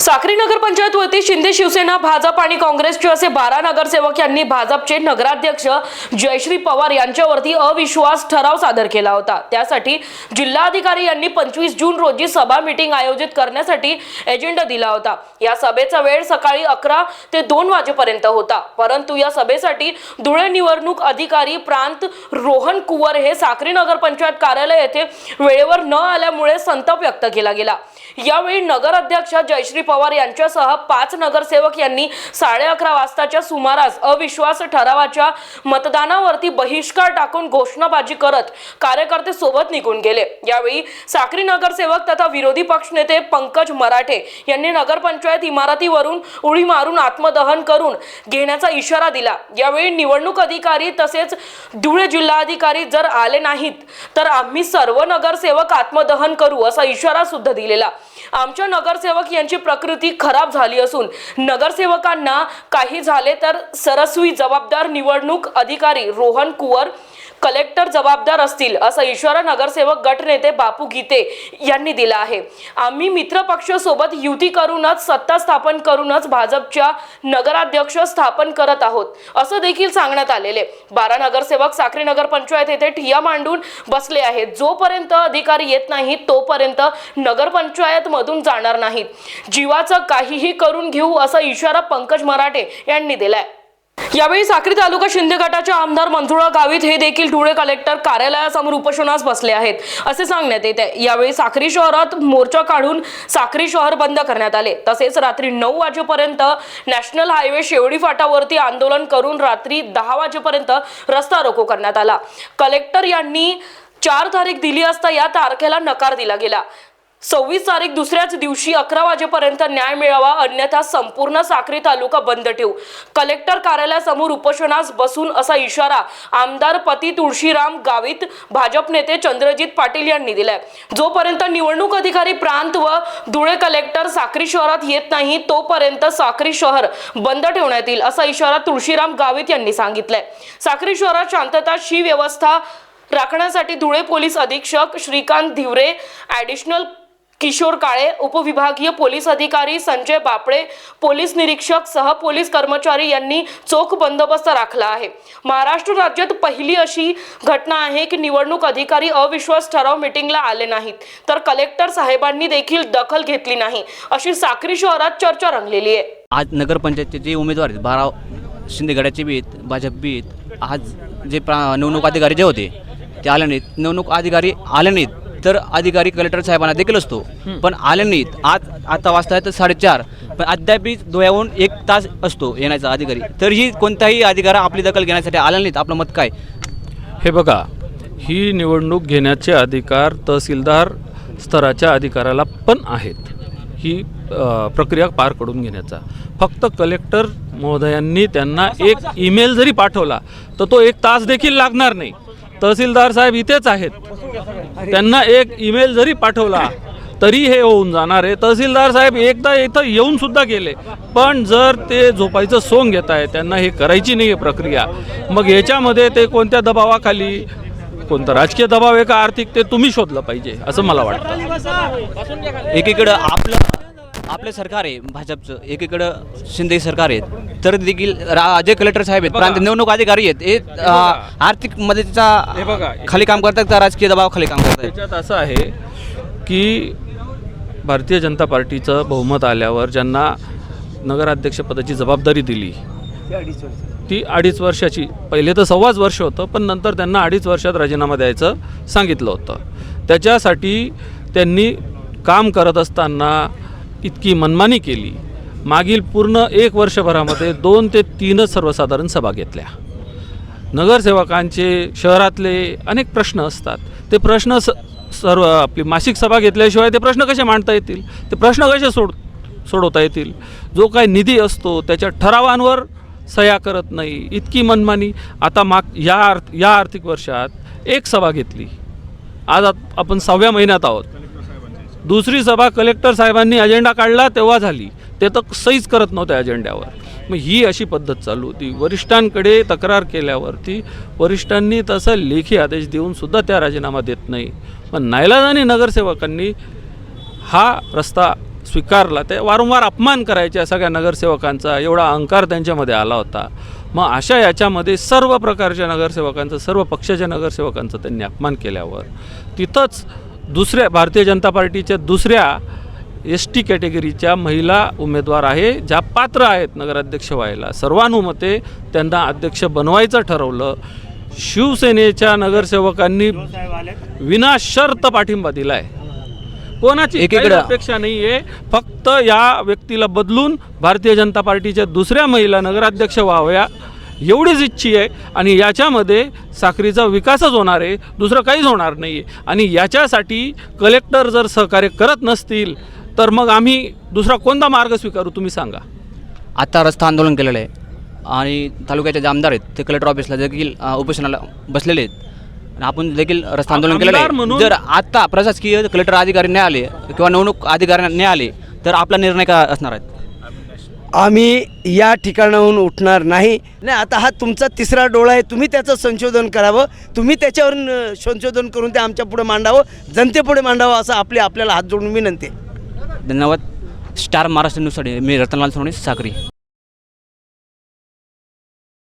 साक्री नगरपंचायत वती शिंदे शिवसेना भाजप आणि काँग्रेसचे असे बारा नगरसेवक यांनी भाजपचे नगराध्यक्ष जयश्री पवार यांच्यावरती अविश्वास ठराव सादर केला होता. त्यासाठी जिल्हाधिकारी यांनी पंचवीस जून रोजी सभा मिटिंग आयोजित करण्यासाठी एजेंडा दिला होता. या सभेचा वेळ सकाळी अकरा ते दोन वाजेपर्यंत होता. परंतु या सभेसाठी धुळे निवडणूक अधिकारी प्रांत रोहन कुवर हे साक्री नगरपंचायत कार्यालय येथे वेळेवर न आल्यामुळे संताप व्यक्त केला गेला. यावेळी नगर अध्यक्ष जयश्री पवार यांच्यासह पाच नगरसेवक यांनी साडे अकरा वाजताच्या सुमारास अविश्वास ठरावाच्या मतदानावरती बहिष्कार टाकून घोषणाबाजी करत कार्यकर्ते सोबत निघून गेले. यावेळी साक्री नगरसेवक तथा विरोधी पक्षनेते पंकज मराठे यांनी नगरपंचायत इमारतीवरून उडी मारून आत्मदहन करून घेण्याचा इशारा दिला. यावेळी निवडणूक अधिकारी तसेच धुळे जिल्हाधिकारी जर आले नाहीत तर आम्ही सर्व नगरसेवक आत्मदहन करू असा इशारा सुद्धा दिलेला. आमच्या नगरसेवक यांची प्रकृती खराब झाली असून नगरसेवकांना काही झाले तर सरस्वी जबाबदार निवडणूक अधिकारी रोहन कुवर कलेक्टर जबाबदार असतील असा इशारा नगरसेवक गटनेते बापू गीते यांनी दिला आहे. आम्ही मित्र पक्ष सोबत युती करूनच सत्ता स्थापन करूनच भाजपच्या नगराध्यक्ष स्थापन करत आहोत असं देखील सांगण्यात आलेले. बारा नगरसेवक साखरे नगर पंचायत येथे ठिया मांडून बसले आहेत. जोपर्यंत अधिकारी येत नाहीत तोपर्यंत नगरपंचायत मधून जाणार नाहीत. जीवाचं काहीही करून घेऊ असा इशारा पंकज मराठे यांनी दिलाय. यावेळी साक्री तालुका शिंदे गटाच्या आमदार मंजुळा गावित हे देखील धुळे कलेक्टर कार्यालयासमोर उपोषणास बसले आहेत असे सांगण्यात येते यावेळी साक्री शहरात मोर्चा काढून साक्री शहर बंद करण्यात आले. तसेच रात्री नऊ वाजेपर्यंत नॅशनल हायवे शेवडी फाटावरती आंदोलन करून रात्री दहा वाजेपर्यंत रस्ता रोको करण्यात आला. कलेक्टर यांनी चार तारीख दिली असता या तारखेला नकार दिला गेला. सव्वीस तारीख दुसऱ्याच दिवशी अकरा वाजेपर्यंत न्याय मिळावा अन्यथा संपूर्ण साक्री तालुका बंद ठेवू. कलेक्टर कार्यालयासमोर उपोषणास बसून असा इशारा आमदार पती तुळशीराम गावित भाजप नेते चंद्रजित पाटील यांनी दिलाय. जोपर्यंत निवडणूक अधिकारी प्रांत व धुळे कलेक्टर साक्री शहरात येत नाही तोपर्यंत साक्री शहर बंद ठेवण्यात येईल असा इशारा तुळशीराम गावित यांनी सांगितलाय. साक्री शहरात शांतता शी व्यवस्था राखण्यासाठी धुळे पोलीस अधीक्षक श्रीकांत धिवरे ॲडिशनल किशोर काळे उपविभागीय पोलीस अधिकारी संजय बापळे पोलीस निरीक्षक सह पोलीस कर्मचारी यांनी चोख बंदोबस्त राखला आहे. महाराष्ट्र राज्यात पहिली अशी घटना आहे की निवडणूक अधिकारी अविश्वास ठराव मिटिंगला आले नाहीत तर कलेक्टर साहेबांनी देखील दखल घेतली नाही अशी साक्री शहरात चर्चा रंगलेली आहे. आज नगरपंचायतचे जे उमेदवार आहेत बारा शिंदेगडाचे बीत भाजप बीत आज जे प्रा निवडणूक अधिकारी जे होते ते आले नाहीत. निवडणूक अधिकारी आले नाहीत. तर अधिकारी कलेक्टर साहेबांना देखील असतो. पण आले नाहीत आज आता वाजता आहे तर साडेचार पण अद्यापही डोळ्याहून एक तास असतो येण्याचा अधिकारी. तरीही कोणताही अधिकारी आपली दखल घेण्यासाठी आला नाहीत आपलं मत काय? हे बघा ही निवडणूक घेण्याचे अधिकार तहसीलदार स्तराच्या अधिकाऱ्याला पण आहेत. ही प्रक्रिया पार पडून घेण्याचा. फक्त कलेक्टर महोदयांनी त्यांना एक ईमेल जरी पाठवला तर तो एक तास देखील लागणार नाही. तहसीलदार साहेब इथेच आहेत. त्यांना एक ईमेल जरी पाठवला तरी हे होऊन जाणार आहे. तहसीलदार साहेब एकदा इथं येऊन सुद्धा गेले. पण जर ते झोपायचं सोंग घेत आहे त्यांना हे करायची नाही आहे प्रक्रिया. मग याच्यामध्ये ते कोणत्या दबावाखाली कोणता राजकीय दबाव आहे का आर्थिक ते तुम्ही शोधलं पाहिजे असं मला वाटतं. एकीकडं आपलं आपलं सरकार आहे भाजपचं. एकीकडं शिंदे सरकार आहे तर देखील रा जे कलेक्टर साहेब आहेत. प्रांत निवडणूक अधिकारी आहेत. हे आर्थिक हे मदतीचा. खाली काम करतात का? राजकीय दबावाखाली काम करतात? त्याच्यात असं आहे की भारतीय जनता पार्टीचं बहुमत आल्यावर ज्यांना नगराध्यक्षपदाची जबाबदारी दिली ती अडीच वर्षाची. पहिले तर सव्वाच वर्ष होतं पण नंतर त्यांना अडीच वर्षात राजीनामा द्यायचं सांगितलं होतं. त्याच्यासाठी त्यांनी काम करत असताना इतकी मनमानी केली. मागील पूर्ण एक वर्षभरामध्ये दोन ते तीनच सर्वसाधारण सभा घेतल्या. नगरसेवकांचे शहरातले अनेक प्रश्न असतात. ते प्रश्न स सर्व आपली मासिक सभा घेतल्याशिवाय ते प्रश्न कसे मांडता येतील? ते प्रश्न कसे सोड सोडवता येतील? जो काय निधी असतो त्याच्या ठरावांवर सह्या करत नाही. इतकी मनमानी. आता माग या आर्थ या आर्थिक वर्षात एक सभा घेतली. आज आपण सहाव्या महिन्यात आहोत. दुसरी सभा कलेक्टर साहेबांनी अजेंडा काढला तेव्हा झाली. ते तर सहीच करत नव्हते अजेंड्यावर मग ही अशी पद्धत चालू होती. वरिष्ठांकडे तक्रार केल्यावरती वरिष्ठांनी तसं लेखी आदेश देऊन सुद्धा त्या राजीनामा देत नाही. पण नायलाजाने नगरसेवकांनी हा रस्ता स्वीकारला. ते वारंवार अपमान करायच्या सगळ्या नगरसेवकांचा. एवढा अहंकार त्यांच्यामध्ये आला होता. मग अशा याच्यामध्ये सर्व प्रकारच्या नगरसेवकांचं सर्व पक्षाच्या नगरसेवकांचं त्यांनी अपमान केल्यावर. तिथंच दुसऱ्या भारतीय जनता पार्टीच्या दुसऱ्या एस टी कॅटेगरीच्या महिला उमेदवार आहे ज्या पात्र आहेत नगराध्यक्ष व्हायला. सर्वानुमते त्यांना अध्यक्ष बनवायचं ठरवलं. शिवसेनेच्या नगरसेवकांनी विनाशर्त पाठिंबा दिला आहे कोणाची एकीकडं- अपेक्षा नाही आहे फक्त या व्यक्तीला बदलून भारतीय जनता पार्टीच्या दुसऱ्या महिला नगराध्यक्ष व्हाव्या एवढीच इच्छी आहे आणि याच्यामध्ये साखरीचा विकासच होणार आहे दुसरं काहीच होणार नाही आहे आणि याच्यासाठी कलेक्टर जर सहकार्य करत नसतील तर मग आम्ही दुसरा कोणता मार्ग स्वीकारू तुम्ही सांगा. आत्ता रस्ता आंदोलन केलेलं आहे आणि तालुक्याचे जे आमदार आहेत ते कलेक्टर ऑफिसला देखील उपोषणाला बसलेले आहेत. आणि आपण देखील रस्ता आंदोलन केलेलं आहे. जर आत्ता प्रशासकीय कलेक्टर अधिकारी नाही आले किंवा निवडणूक अधिकारी नाही आले तर आपला निर्णय काय असणार आहे? आम्ही या ठिकाणाहून उठणार नाही. नाही आता हा तुमचा तिसरा डोळा आहे. तुम्ही त्याचं संशोधन करावं. तुम्ही त्याच्यावर संशोधन करून ते आमच्या पुढे मांडावं. जनतेपुढे मांडावं असं आपली आपल्याला हात जोडून विनंती धन्यवाद. स्टार महाराष्ट्र न्यूजसाठी मी रतनलाल सोनी साक्री.